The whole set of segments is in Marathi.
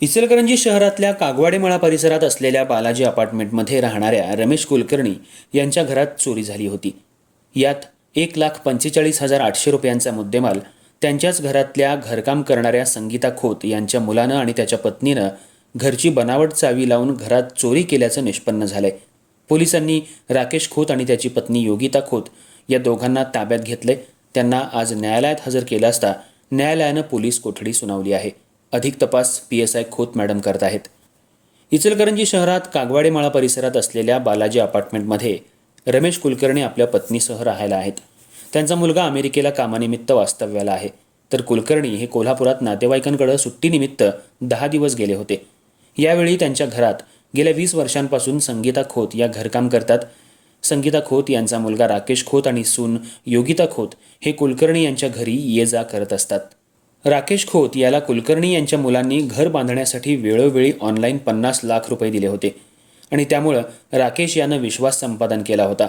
इचलकरंजी शहरातल्या कागवाडेमळा परिसरात असलेल्या बालाजी अपार्टमेंटमध्ये राहणाऱ्या रमेश कुलकर्णी यांच्या घरात चोरी झाली होती. यात एक लाख पंचेचाळीस हजार आठशे रुपयांचा मुद्देमाल त्यांच्याच घरातल्या घरकाम करणाऱ्या संगीता खोत यांच्या मुलानं आणि त्याच्या पत्नीनं घरची बनावट चावी लावून घरात चोरी केल्याचं निष्पन्न झालंय. पोलिसांनी राकेश खोत आणि त्याची पत्नी योगिता खोत या दोघांना ताब्यात घेतले त्यांना आज न्यायालयात हजर केलं असता न्यायालयानं पोलीस कोठडी सुनावली आहे. अधिक तपास P S I Khot madam करत आहेत. इचलकरंजी शहरात कागवाडेमाळा परिसरात असलेल्या बालाजी अपार्टमेंटमध्ये रमेश कुलकर्णी आपल्या पत्नीसह राहायला आहेत. त्यांचा मुलगा अमेरिकेला कामानिमित्त वास्तव्याला आहे. तर कुलकर्णी हे कोल्हापुरात नातेवाईकांकडे सुट्टीनिमित्त दहा दिवस गेले होते. यावेळी त्यांच्या घरात गेल्या वीस वर्षांपासून संगीता खोत या घरकाम करतात. संगीता खोत यांचा मुलगा राकेश खोत आणि सून योगिता खोत हे कुलकर्णी यांच्या घरी ये जा करत असतात. राकेश खोत याला कुलकर्णी यांच्या मुलांनी घर बांधण्यासाठी वेळोवेळी ऑनलाईन पन्नास लाख रुपये दिले होते. आणि त्यामुळं राकेश यानं विश्वास संपादन केला होता.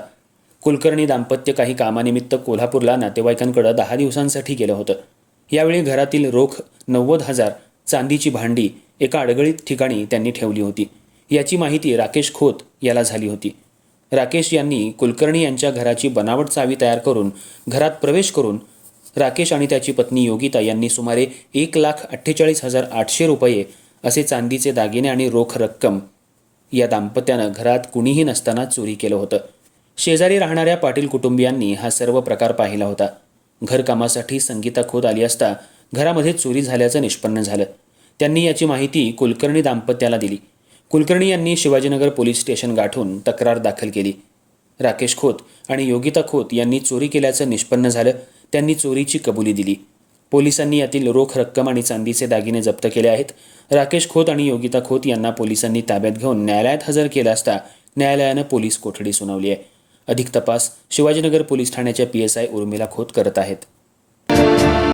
कुलकर्णी दाम्पत्य काही कामानिमित्त कोल्हापूरला नातेवाईकांकडे दहा दिवसांसाठी गेलं होतं. यावेळी घरातील रोख नव्वद हजार चांदीची भांडी एका अडगळीत ठिकाणी त्यांनी ठेवली होती. याची माहिती राकेश खोत याला झाली होती. राकेश यांनी कुलकर्णी यांच्या घराची बनावट चावी तयार करून घरात प्रवेश करून राकेश आणि त्याची पत्नी योगिता यांनी सुमारे एक लाख अठ्ठेचाळीस हजार आठशे रुपये असे चांदीचे दागिने आणि रोख रक्कम या दाम्पत्यानं घरात कुणीही नसताना चोरी केलं होतं. शेजारी राहणाऱ्या पाटील कुटुंबियांनी हा सर्व प्रकार पाहिला होता. घरकामासाठी संगीता खोत आली असता घरामध्ये चोरी झाल्याचं निष्पन्न झालं. त्यांनी याची माहिती कुलकर्णी दाम्पत्याला दिली. कुलकर्णी यांनी शिवाजीनगर पोलीस स्टेशन गाठून तक्रार दाखल केली. राकेश खोत आणि योगिता खोत यांनी चोरी केल्याचं निष्पन्न झालं. त्यांनी चोरीची कबुली दिली. पोलिसांनी यातील रोख रक्कम आणि चांदीचे दागिने जप्त केले आहेत. राकेश खोत आणि योगिता खोत यांना पोलिसांनी ताब्यात घेऊन न्यायालयात हजर केला असता न्यायालयानं पोलीस कोठडी सुनावली आहे. अधिक तपास शिवाजीनगर पोलीस ठाण्याच्या P S I Urmila Khot करत आहेत.